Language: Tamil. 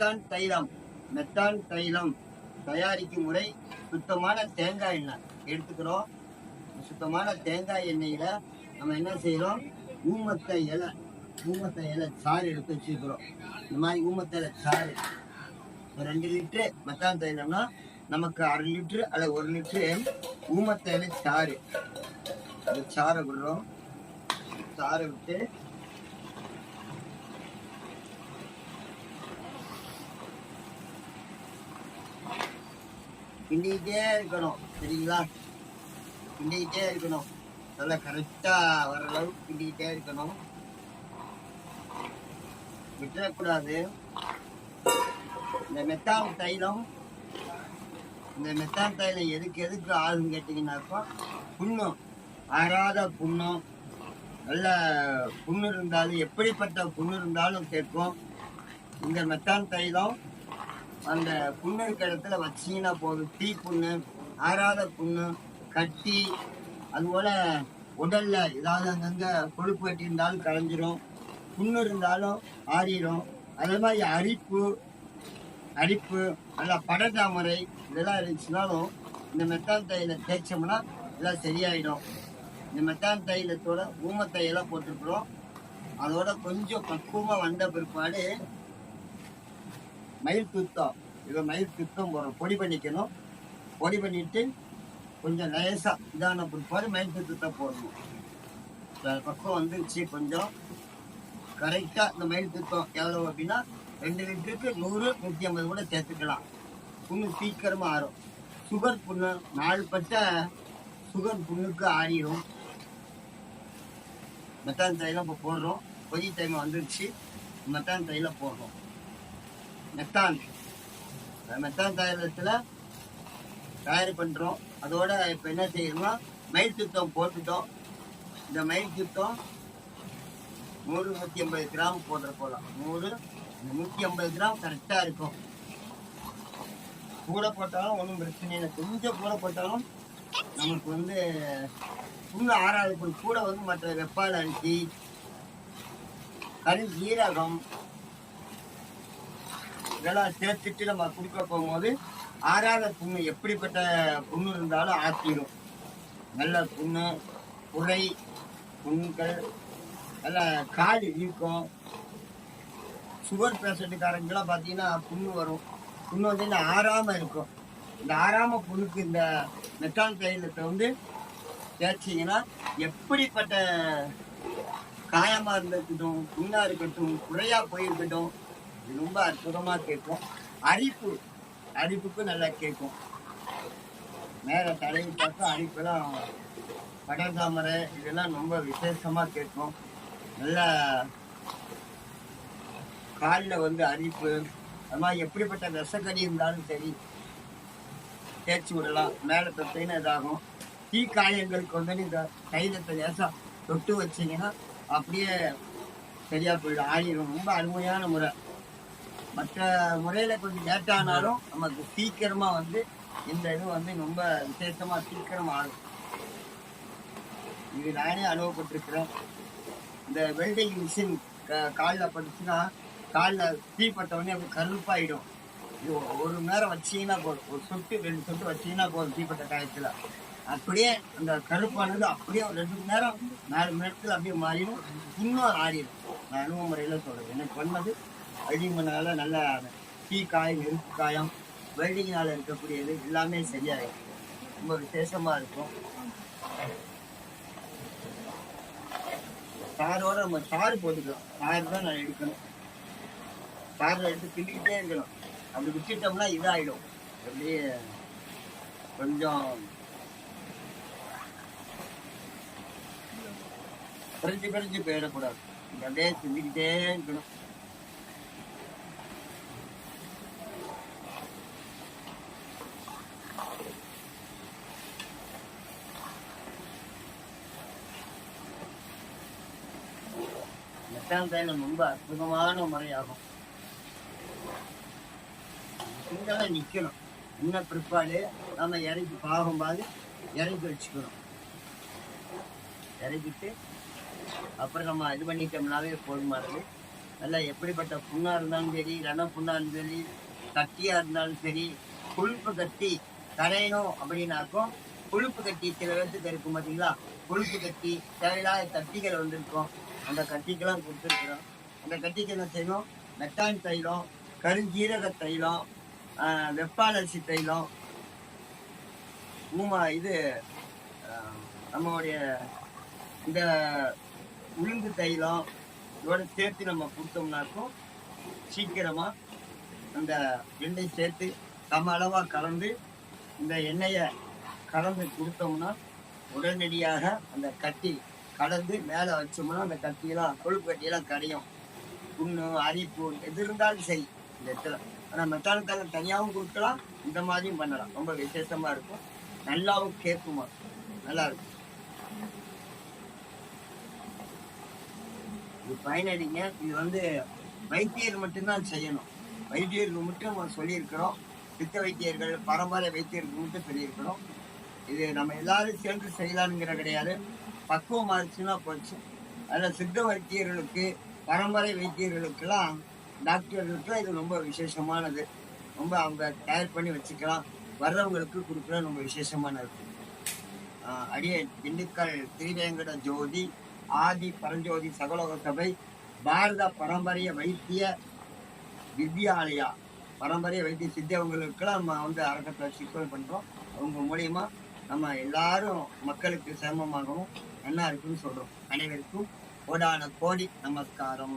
மெத்தான் தைலம் மெத்தான் தைலம் தயாரிக்கும் முறை சுத்தமான தேங்காய் எண்ணெய். எடுத்துக்கிறோம். சுத்தமான தேங்காய் எண்ணெயில நம்ம என்ன செய்யறோம் ஊமத்தை இலை ஊமத்தை இலை சாறு எடுத்து வச்சுக்கிறோம் இந்த மாதிரி ஊமத்தை இலை சாறு. ஒரு ரெண்டு லிட்டரு மெத்தான் தைலம்னா நமக்கு அரை லிட்டரு அல்லது ஒரு லிட்டரு ஊமத்தை இலை சாறு. அந்த சாறை விடுறோம். சாறை விட்டு கிண்டிக்கிட்டே இருக்கணும் சரிங்களா? கிண்டிக்கிட்டே இருக்கணும். நல்லா கரெக்டாக வர அளவுக்கு கிண்டிக்கிட்டே இருக்கணும். விட்டுறக்கூடாது. இந்த மெத்தான் தைலம் இந்த மெத்தான் தைலம் எதுக்கு எதுக்கு ஆகுன்னு கேட்டிங்கன்னாக்கா புண்ணும் ஆறாத புண்ணும். நல்ல புண்ணு இருந்தாலும் எப்படிப்பட்ட புண்ணு இருந்தாலும் கேட்கும் இந்த மெத்தான் தைலம் அந்த புண்ணு இருக்கிற இடத்துல வச்சீங்கன்னா போதும் தீ புண்ணு ஆறாத புண்ணு கட்டி அதுபோல் உடலில் ஏதாவது அங்கங்கே கொழுப்பு கட்டி இருந்தாலும் கலைஞ்சிரும் புண்ணு இருந்தாலும் ஆறிடும் அதே மாதிரி அரிப்பு அரிப்பு நல்லா படதாமரை இதெல்லாம் இருந்துச்சுனாலும் இந்த மெத்தான் தையில தேய்ச்சோம்னா இதெல்லாம் சரியாயிடும். இந்த மெத்தான் தைலத்தோட ஊமத்தையெல்லாம் போட்டுருக்குறோம். அதோட கொஞ்சம் பக்குவமாக வந்த பிற்பாடு மயில் துத்தம் இதை மயில் துத்தம் போடுறோம் பொடி பண்ணிக்கணும். பொடி பண்ணிட்டு கொஞ்சம் லேசாக இதான பிற்பாடு மயில் துத்தத்தை போடணும். பக்கம் வந்துருச்சு கொஞ்சம். கரெக்டா இந்த மயில் துத்தம் எவ்வளோ அப்படின்னா ரெண்டு லிட்டருக்கு நூறு நூற்றி ஐம்பது கூட சேர்த்துக்கலாம். புண்ணு சீக்கிரமா ஆறும். சுகர் புண்ணு நாலு பட்ட சுகர் புண்ணுக்கு ஆறிடும் மெத்தான் தைலம் இப்போ போடுறோம். கொதி டைம் வந்துருச்சு. மெத்தான் தைலம் போடுறோம். மெத்தான். மெத்தான் தைலத்தில் தயார் பண்ணுறோம் அதோட இப்போ என்ன செய்யணும்னா மயில் சுத்தம் போட்டுட்டோம். இந்த மயில் சுத்தம் நூறு நூற்றி ஐம்பது கிராம் போடுற போலாம் நூறு நூற்றி ஐம்பது கிராம் கரெக்டாக இருக்கும். கூட போட்டாலும் ஒன்றும் பிரச்சனை இல்லை. கொஞ்சம் கூட போட்டாலும் நமக்கு வந்து இன்னும் ஆறாவது கூட வந்து மற்ற வெப்பால் அரிசி கரு ஜீரகம் இதெல்லாம் சேர்த்துட்டு நம்ம குடிக்க போகும்போது ஆறாத புண்ணு எப்படிப்பட்ட புண்ணு இருந்தாலும் ஆற்றிடும் நல்ல புண்ணு புரை புண்கள் நல்ல காடு இருக்கும் சுகர் பேஷண்ட்டுக்காரங்கெல்லாம் பார்த்தீங்கன்னா புண்ணு வரும். புண்ணு வந்து இந்த ஆறாமல் இருக்கும். இந்த ஆறாம புண்ணுக்கு இந்த மெட்டால் தைலத்தை வந்து தேய்ச்சிங்கன்னா எப்படிப்பட்ட காயமாக இருக்கட்டும் புண்ணா இருக்கட்டும் குறையாக போயிருக்கட்டும் இது ரொம்ப அற்புதமா கேட்கும். அரிப்பு. அரிப்புக்கு நல்லா கேட்கும். மேல தலையில் பார்த்தா அரிப்பெல்லாம் படர்தாமரை இதெல்லாம் ரொம்ப விசேஷமா கேட்கும். நல்லா காலில் வந்து அரிப்பு. அது மாதிரி எப்படிப்பட்ட விஷக்கடி இருந்தாலும் சரி தேய்ச்சி விடலாம். மேலே தொட்டினா இதாகும். தீ காயங்களுக்கு வந்து இந்த தைலத்தை லேசாக தொட்டு வச்சீங்கன்னா அப்படியே சரியா போயிடும். ஆயிரும். ரொம்ப அருமையான முறை. மற்ற முறையில கொஞ்சம் லேட் ஆனாலும் நமக்கு சீக்கிரமா வந்து இந்த இது வந்து ரொம்ப விசேஷமா சீக்கிரம் ஆகும். இது நானே அனுபவப்பட்டிருக்கிறேன். இந்த வெல்டிங் மிஷின் காலில் பட்டுச்சுன்னா காலில் தீப்பட்ட உடனே அப்படி கருப்பாயிடும். இது ஒரு மணி நேரம் வச்சீங்கன்னா போதும். ஒரு சொட்டு ரெண்டு சொட்டு வச்சீங்கன்னா போதும் தீப்பட்ட காயத்தில். அப்படியே அந்த கருப்பானது அப்படியே ஒரு ரெண்டு மணி நேரம் நாலு மணி நேரத்தில் அப்படியே மாறிடும். இன்னும் ஆறிடும். நான் அனுபவ முறையில் சொல்கிறேன் எனக்கு பண்ணது அழிமனால நல்லா நல்ல தீ காயம் நெருப்பு காயம் வெல்டிங்னால இருக்கக்கூடியது எல்லாமே சரியாயிடும் ரொம்ப விசேஷமாக இருக்கும். சாரோட நம்ம சாறு போட்டுக்கலாம். சாறு தான் நான் எடுக்கணும். சாரில் எடுத்து கிண்டிக்கிட்டே இருக்கணும் அப்படி விட்டுட்டோம்னா இதாயிடும். அப்படியே கொஞ்சம் பிரிஞ்சு பிரிஞ்சு போயிடக்கூடாது. அப்படியே செஞ்சுக்கிட்டே இருக்கணும். மெட்டான் ரொம்ப அற்புதமான முறையாகும். இங்கே நிற்கணும் இன்னும் பிற்பாடு? நம்ம இறக்கி பாகும்போது இறக்கி வச்சுக்கணும். இறக்கிட்டு அப்புறம் நம்ம இது பண்ணிட்டோம்னாவே போதுமானது நல்லா எப்படிப்பட்ட புண்ணா இருந்தாலும் சரி ரண புண்ணா இருந்தாலும் சரி கட்டியாக இருந்தாலும் சரி கொழுப்பு கட்டி கரையணும் அப்படின்னாக்கும் கொழுப்பு கட்டி சில பேர்த்துக்கு இருக்கும் பார்த்தீங்களா கொழுப்பு கட்டி தேவையில்லாத தட்டிகள் வந்திருக்கும். அந்த கட்டிக்கெல்லாம் கொடுத்துருக்குறோம். அந்த கட்டிக்கு என்ன செய்யணும்? மெட்டான் தைலம் கருஞ்சீரக தைலம் ஆஹ் வெப்பாலரிசி தைலம் ஊமா இது ஆஹ் நம்மளுடைய இந்த உளுந்து தைலம் இதோட சேர்த்து நம்ம கொடுத்தோம்னாக்கும் சீக்கிரமா அந்த எண்ணெய் சேர்த்து சம அளவா கலந்து இந்த எண்ணெயை கலந்து கொடுத்தோம்னா உடனடியாக அந்த கட்டி கலந்து மேலே வச்சோம்னா அந்த கத்தியெல்லாம் கொழுப்பு கட்டியெல்லாம் கரையும். புண்ணு அரிப்பு எது இருந்தாலும் சரி இந்த இடத்துல. ஆனால் மெத்தானத்தால தனியாகவும் கொடுக்கலாம் இந்த மாதிரியும் பண்ணலாம். ரொம்ப விசேஷமா இருக்கும். நல்லாவும் கேட்குமா நல்லா இருக்கும். இது பயனடிங்க. இது வந்து வைத்தியர் மட்டும்தான் செய்யணும். வைத்தியர்கள் மட்டும் நம்ம சொல்லியிருக்கிறோம். சித்த வைத்தியர்கள் பரம்பரை வைத்தியர்கள் மட்டும் சொல்லியிருக்கிறோம். இது நம்ம எல்லாரும் சேர்ந்து செய்யலாம்ங்கிற கிடையாது. பக்குவம் ஆச்சுன்னா போச்சு. அதில் சித்த வைத்தியர்களுக்கு பரம்பரை வைத்தியர்களுக்கெல்லாம் டாக்டர்களுக்கெல்லாம் இது ரொம்ப விசேஷமானது. ரொம்ப அவங்க தயார் பண்ணி வச்சுக்கலாம். வர்றவங்களுக்கு கொடுக்குறது ரொம்ப விசேஷமானது. அடிய திண்டுக்கல் திரிவேங்கட ஜோதி ஆதி பரஞ்சோதி சகலோக சபை பாரத பரம்பரைய வைத்திய வித்யாலயா. பரம்பரைய வைத்திய சித்தவங்களுக்கெல்லாம் நம்ம வந்து அறக்கட்டளை சிக்கல் பண்றோம். அவங்க மூலியமா நம்ம எல்லாரும் மக்களுக்கு சிரமமாகவும் நல்லா இருக்குன்னு சொல்றோம். அனைவருக்கும் கோடான கோடி நமஸ்காரம்.